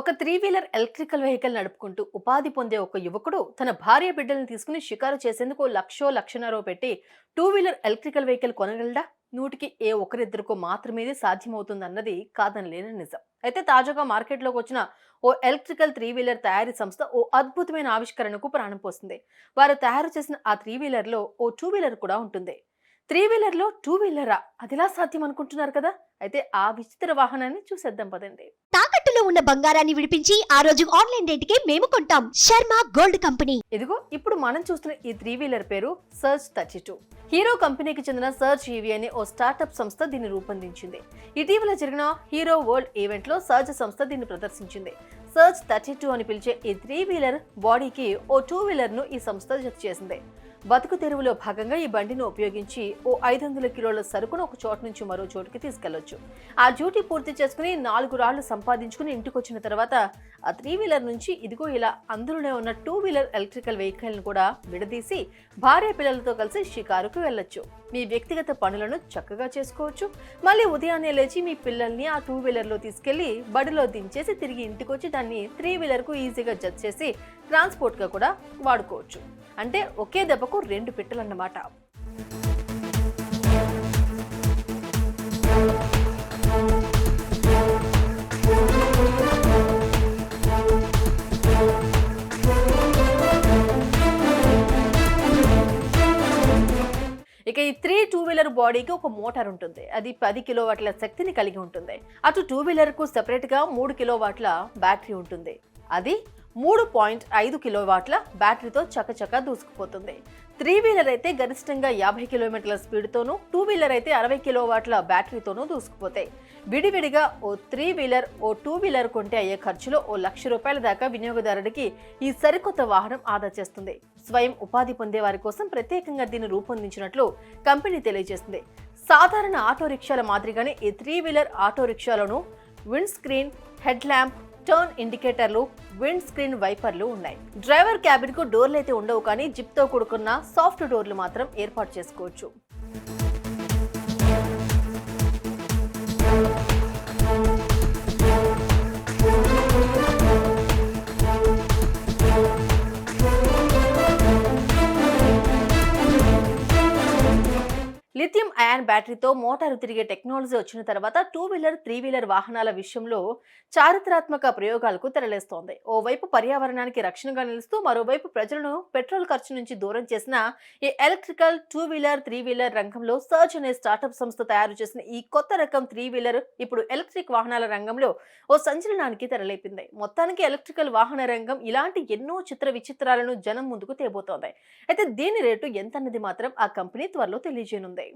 ఒక three wheeler electrical vehicle నడుపుకుంటూ ఉపాధి పొందే ఒక యువకుడు తన భార్య బిడ్డలను తీసుకుని షికారు చేసేందుకు లక్షో లక్షన్నరో పెట్టి టూ వీలర్ ఎలక్ట్రికల్ వెహికల్ కొనగలడా? నూటికి ఏ ఒక్కరిద్దరికో మాత్రమే సాధ్యమవుతుందన్నది సాధ్యమవుతుందన్నది కాదనలేని నిజం. అయితే తాజాగా మార్కెట్లోకి వచ్చిన ఓ ఎలక్ట్రికల్ త్రీ వీలర్ తయారీ సంస్థ ఓ అద్భుతమైన ఆవిష్కరణకు ప్రాణం పోస్తుంది వారు తయారు చేసిన ఆ త్రీ వీలర్లో ఓ టూ వీలర్ కూడా ఉంటుంది. త్రీ వీలర్లో టూ వీలరా అదిలా సాధ్యం అనుకుంటున్నారు కదా? అయితే ఆ విచిత్ర వాహనాన్ని చూసేద్దాం పదండి. తాకట్టులో ఉన్న బంగారాన్ని విడిపించి ఆ రోజు ఆన్లైన్ రేటుకే మేము కొంటాం. Sharma gold company. ఇదిగో ఇప్పుడు మనం చూస్తున్న ఈ త్రీ వీలర్ పేరు సర్చ్ థర్టీ టూ. హీరో కంపెనీకి చెందిన సర్చ్ ఈవీ అనే ఓ స్టార్టప్ సంస్థ దీన్ని రూపొందించింది. ఇటీవల జరిగిన హీరో వరల్డ్ ఈవెంట్లో సర్చ్ సంస్థ దీన్ని ప్రదర్శించింది. సర్చ్ థర్టీ టూ అని పిలిచే ఈ త్రీ వీలర్ బాడీకి ఓ టూ వీలర్ను ఈ సంస్థ జత చేసింది. బతుకు తెరువులో భాగంగా ఈ బండిని ఉపయోగించి ఓ ఐదు వందల కిలోల సరుకును ఒక చోటు నుంచి మరో చోటుకి తీసుకెళ్ళొచ్చు. ఆ డ్యూటీ పూర్తి చేసుకుని నాలుగు రాళ్ళు సంపాదించుకుని ఇంటికి వచ్చిన తర్వాత ఆ త్రీ వీలర్ నుంచి ఇదిగో ఇలా అందులోనే ఉన్న టూ వీలర్ ఎలక్ట్రికల్ వెహికల్ని కూడా విడదీసి భార్య పిల్లలతో కలిసి షికారుకు వెళ్ళొచ్చు. మీ వ్యక్తిగత పనులను చక్కగా చేసుకోవచ్చు. మళ్ళీ ఉదయాన్నే లేచి మీ పిల్లల్ని ఆ టూ వీలర్లో తీసుకెళ్ళి బడిలో దించేసి తిరిగి ఇంటికి వచ్చి దాన్ని త్రీ వీలర్కు ఈజీగా జత చేసి ట్రాన్స్పోర్ట్గా కూడా వాడుకోవచ్చు. అంటే ఒకే దెబ్బకు రెండు పెట్టెలు అన్నమాట ఇక ఈ త్రీ టూ వీలర్ బాడీకి ఒక మోటార్ ఉంటుంది. అది పది కిలోవాట్ల శక్తిని కలిగి ఉంటుంది. అటు టూ వీలర్కు సెపరేట్గా మూడు కిలోవాట్ల బ్యాటరీ ఉంటుంది. అది మూడు పాయింట్ ఐదు కిలోవాట్ల బ్యాటరీతో చకచక దూసుకుపోతుంది. త్రీ వీలర్ అయితే గరిష్టంగా యాభై కిలోమీటర్ల స్పీడ్తోనూ టూ వీలర్ అయితే అరవై కిలోవాట్ల బ్యాటరీతోనూ దూసుకుపోతాయి. విడివిడిగా ఓ త్రీ వీలర్ ఓ టూ వీలర్ కొంటే అయ్యే ఖర్చులో ఓ లక్ష రూపాయల దాకా వినియోగదారుడికి ఈ సరికొత్త వాహనం ఆదా చేస్తుంది. స్వయం ఉపాధి పొందే వారి కోసం ప్రత్యేకంగా దీన్ని రూపొందించినట్లు కంపెనీ తెలియజేస్తుంది. సాధారణ ఆటో రిక్షాల మాదిరిగానే ఈ three wheeler auto రిక్షాలను wind screen head lamp turn ఇండికేటర్లు wind screen వైపర్లు ఉన్నాయి. డ్రైవర్ క్యాబిన్కు డోర్లు అయితే ఉండవు కానీ జిప్తో కూడుకున్న సాఫ్ట్ డోర్లు మాత్రం ఏర్పాటు చేసుకోవచ్చు. లిథియం అయాన్ బ్యాటరీతో మోటారు తిరిగే టెక్నాలజీ వచ్చిన తర్వాత టూ వీలర్ త్రీ వీలర్ వాహనాల విషయంలో చారిత్రాత్మక ప్రయోగాలకు తెరలేస్తోంది. ఓవైపు పర్యావరణానికి రక్షణగా నిలుస్తూ మరోవైపు ప్రజలను పెట్రోల్ ఖర్చు నుంచి దూరం చేసిన ఈ electrical two wheeler three wheeler రంగంలో సర్చ్ అనే స్టార్టప్ సంస్థ తయారు చేసిన ఈ కొత్త రకం త్రీ వీలర్ ఇప్పుడు ఎలక్ట్రిక్ వాహనాల రంగంలో ఓ సంచలనానికి తెరలేపింది. మొత్తానికి ఎలక్ట్రికల్ వాహన రంగం ఇలాంటి ఎన్నో చిత్ర విచిత్రాలను జనం ముందుకు తేబోతోంది. అయితే దీని రేటు ఎంతన్నది మాత్రం ఆ కంపెనీ త్వరలో తెలియజేయనుంది.